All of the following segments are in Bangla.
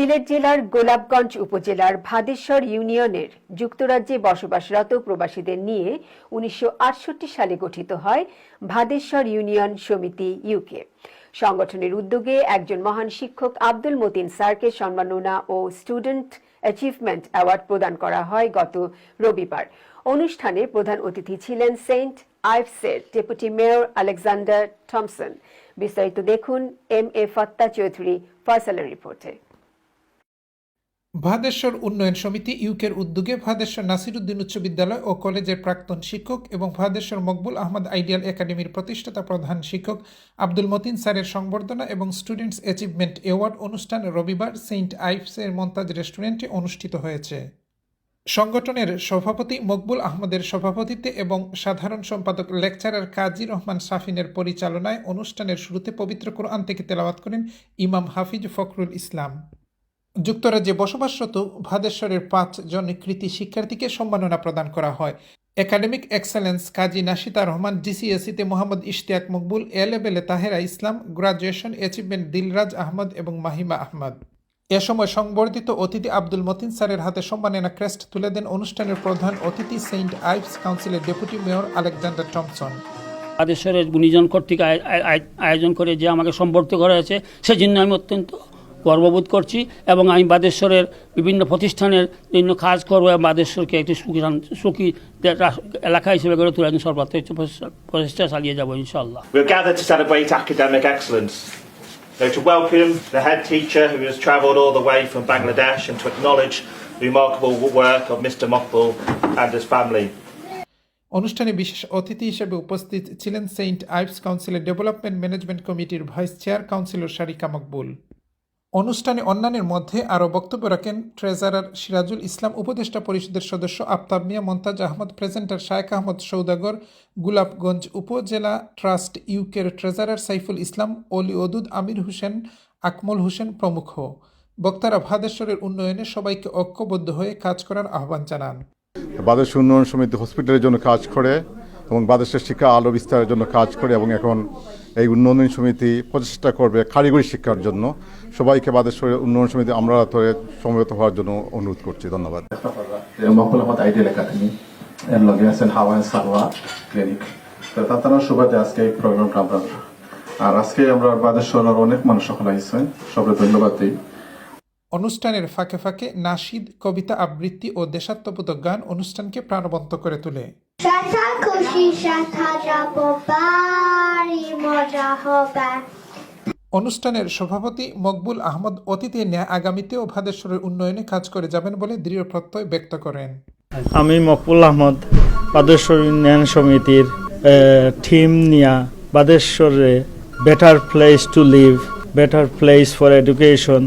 সিলেট জেলার গোলাপগঞ্জ উপজেলার ভাদেশ্বর ইউনিয়নের যুক্তরাজ্যে বসবাসরত প্রবাসীদের নিয়ে উনিশশো আটষট্টি সালে গঠিত হয় ভাদেশ্বর ইউনিয়ন সমিতি ইউকে সংগঠনের উদ্যোগে একজন মহান শিক্ষক আব্দুল মতিন স্যারকে সম্মাননা ও স্টুডেন্ট অ্যাচিভমেন্ট অ্যাওয়ার্ড প্রদান করা হয় গত রবিবার। অনুষ্ঠানে প্রধান অতিথি ছিলেন সেন্ট আইভসের ডেপুটি মেয়র আলেকজান্ডার থমসন। বিস্তারিত দেখুন এম এ ফত্তা চৌধুরী ফয়সালের রিপোর্টে। ভাদেশ্বর উন্নয়ন সমিতি ইউকের উদ্যোগে ভাদেশ্বর নাসিরুদ্দিন উচ্চ বিদ্যালয় ও কলেজের প্রাক্তন শিক্ষক এবং ভাদেশ্বর মকবুল আহমদ আইডিয়াল একাডেমির প্রতিষ্ঠাতা প্রধান শিক্ষক আব্দুল মতিন স্যারের সংবর্ধনা এবং স্টুডেন্টস অ্যাচিভমেন্ট অ্যাওয়ার্ড অনুষ্ঠান রবিবার সেন্ট আইভসের মন্তাজ রেস্টুরেন্টে অনুষ্ঠিত হয়েছে। সংগঠনের সভাপতি মকবুল আহমদের সভাপতিত্বে এবং সাধারণ সম্পাদক লেকচারার কাজী রহমান সাফিনের পরিচালনায় অনুষ্ঠানের শুরুতে পবিত্র কোরআন থেকে তেলাওয়াত করেন ইমাম হাফিজ ফখরুল ইসলাম। যুক্তরাজ্যে বসবাসরত ভাদেশ্বরের পাঁচজন কৃতি শিক্ষার্থীকে সম্মাননা প্রদান করা হয়। একাডেমিক এক্সেলেন্স কাজী নাশিতা রহমান ডিসিএসিতে মোহাম্মদ ইশতিয়াক মকবুল, এ লেভেলে তাহেরা ইসলাম, গ্রাজুয়েশন অ্যাচিভমেন্ট দিলরাজ আহমদ এবং মাহিমা আহমদ। এ সময় সংবর্ধিত অতিথি আব্দুল মতিন স্যারের হাতে সম্মাননা ক্রেস্ট তুলে দেন অনুষ্ঠানের প্রধান অতিথি সেন্ট আইভস কাউন্সিলের ডেপুটি মেয়র আলেকজান্ডার টমসন। আদেশের গুণীজন কর্তৃক আয়- আয়- আয়- আয়োজন করে যে আমাকে সম্বর্ধিত করা হয়েছে, সেজন্য আমি অত্যন্ত গর্ববোধ করছি এবং আমি বাদেশ্বরের বিভিন্ন প্রতিষ্ঠানের বিভিন্ন কাজ করব এবং বাদেশ্বরকে একটি সুখী সুখী এলাকা হিসেবে গড়ে তোলার জন্য সর্বাত্মক প্রচেষ্টা- প্রচেষ্টা চালিয়ে যাব ইনশাল্লাহ We're gathered to celebrate academic excellence. So to welcome the head teacher who has travelled all the way from Bangladesh and to acknowledge the remarkable work of Mr. Mokbul and his family. অনুষ্ঠানে বিশেষ অতিথি হিসেবে উপস্থিত ছিলেন সেন্ট আইভস কাউন্সিলের ডেভেলপমেন্ট ম্যানেজমেন্ট কমিটির vice chair councillor Sharika Maqbool অনুষ্ঠানে অন্যান্যের মধ্যে আরও বক্তব্য রাখেন ট্রেজারার সিরাজুল ইসলাম, উপদেষ্টা পরিষদের সদস্য আফতাব মিয়া মন্তাজ আহমদ, প্রেজেন্টার শায়েখ আহমদ সৌদাগর গুলাবগঞ্জ উপজেলা ট্রাস্ট ইউকের ট্রেজারার সাইফুল ইসলাম, অলি ওদুদ, আমির হোসেন, আকমল হোসেন প্রমুখ। বক্তারা ভাদেশ্বরের উন্নয়নে সবাইকে ঐক্যবদ্ধ হয়ে কাজ করার আহ্বান জানান। বাদেশ উন্নয়ন সমিতি হসপিটালের জন্য কাজ করে। এবং বাদেশের শিক্ষা আলো বিস্তারের জন্য কাজ করে এবং এখন এই উন্নয়ন সমিতি প্রচেষ্টা করবে কারিগরি শিক্ষার জন্য। সবাইকে বাদেশ্বরের উন্নয়ন সমিতি আমরা ধরে সমবেত হওয়ার জন্য অনুরোধ করছি। ধন্যবাদ। মকবুল আহমদ আইডিয়াল একাডেমি এর লগে আছেন হাওয়া সারওয়া ক্লিনিক। তার সুবাদে আজকে এই প্রোগ্রামটা আমরা আর আজকে আমরা বাদেশ্বরের অনেক মানুষ সকল আইসেন সবাই ধন্যবাদ দিই। অনুষ্ঠানের ফাঁকে ফাঁকে নাশিদ কবিতা আবৃত্তি ও দেশাত্মবোধক গান অনুষ্ঠানকে প্রাণবন্ত করে তোলে। অনুষ্ঠানের সভাপতি মকবুল আহমদ অতিথি নেয় আগামীতেও ভাদেশ্বরের উন্নয়নে কাজ করে যাবেন বলে দৃঢ় প্রত্যয় ব্যক্ত করেন। আমি মকবুল আহমদ বাদেশ্বর উন্নয়ন সমিতির থিম নিয়া বাদেশ্বরে better place to live better place for education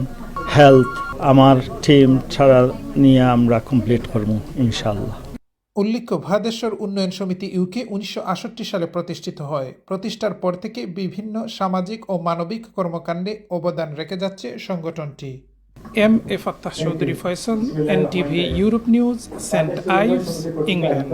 health আমার থিম ছাড়া নিয়ে আমরা কমপ্লিট করব ইনশাল্লাহ উল্লেখ্য, ভাদেশ্বর উন্নয়ন সমিতি ইউকে উনিশশো সালে প্রতিষ্ঠিত হয়। প্রতিষ্ঠার পর থেকে বিভিন্ন সামাজিক ও মানবিক কর্মকাণ্ডে অবদান রেখে যাচ্ছে সংগঠনটি। M A Fattah Chowdhury Faisal, NTV, Europe news, saint Ives, England.